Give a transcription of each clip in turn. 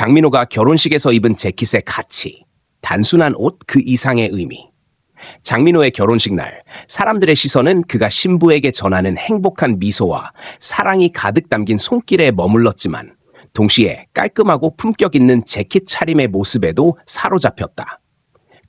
장민호가 결혼식에서 입은 재킷의 가치, 단순한 옷 그 이상의 의미. 장민호의 결혼식 날, 사람들의 시선은 그가 신부에게 전하는 행복한 미소와 사랑이 가득 담긴 손길에 머물렀지만, 동시에 깔끔하고 품격 있는 재킷 차림의 모습에도 사로잡혔다.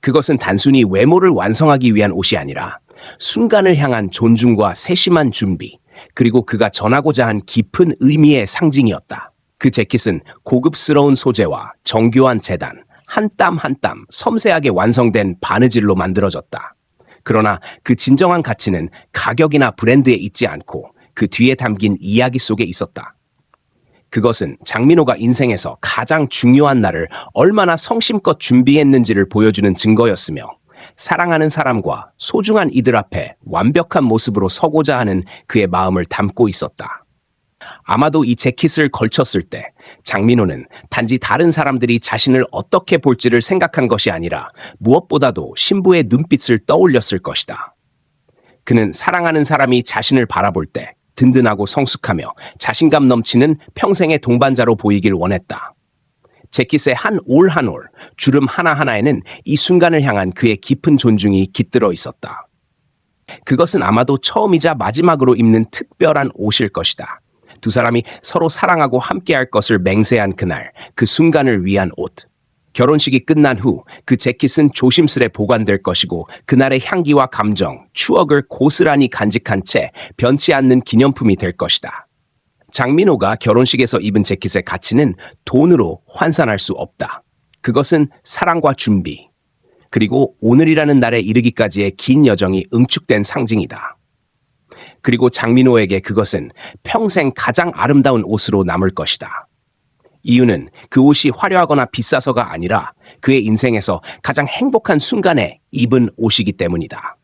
그것은 단순히 외모를 완성하기 위한 옷이 아니라 순간을 향한 존중과 세심한 준비, 그리고 그가 전하고자 한 깊은 의미의 상징이었다. 그 재킷은 고급스러운 소재와 정교한 재단, 한땀 한 땀 섬세하게 완성된 바느질로 만들어졌다. 그러나 그 진정한 가치는 가격이나 브랜드에 있지 않고 그 뒤에 담긴 이야기 속에 있었다. 그것은 장민호가 인생에서 가장 중요한 날을 얼마나 성심껏 준비했는지를 보여주는 증거였으며 사랑하는 사람과 소중한 이들 앞에 완벽한 모습으로 서고자 하는 그의 마음을 담고 있었다. 아마도 이 재킷을 걸쳤을 때 장민호는 단지 다른 사람들이 자신을 어떻게 볼지를 생각한 것이 아니라 무엇보다도 신부의 눈빛을 떠올렸을 것이다. 그는 사랑하는 사람이 자신을 바라볼 때 든든하고 성숙하며 자신감 넘치는 평생의 동반자로 보이길 원했다. 재킷의 한 올 한 올, 주름 하나하나에는 이 순간을 향한 그의 깊은 존중이 깃들어 있었다. 그것은 아마도 처음이자 마지막으로 입는 특별한 옷일 것이다. 두 사람이 서로 사랑하고 함께할 것을 맹세한 그날, 그 순간을 위한 옷. 결혼식이 끝난 후 그 재킷은 조심스레 보관될 것이고 그날의 향기와 감정, 추억을 고스란히 간직한 채 변치 않는 기념품이 될 것이다. 장민호가 결혼식에서 입은 재킷의 가치는 돈으로 환산할 수 없다. 그것은 사랑과 준비, 그리고 오늘이라는 날에 이르기까지의 긴 여정이 응축된 상징이다. 그리고 장민호에게 그것은 평생 가장 아름다운 옷으로 남을 것이다. 이유는 그 옷이 화려하거나 비싸서가 아니라 그의 인생에서 가장 행복한 순간에 입은 옷이기 때문이다.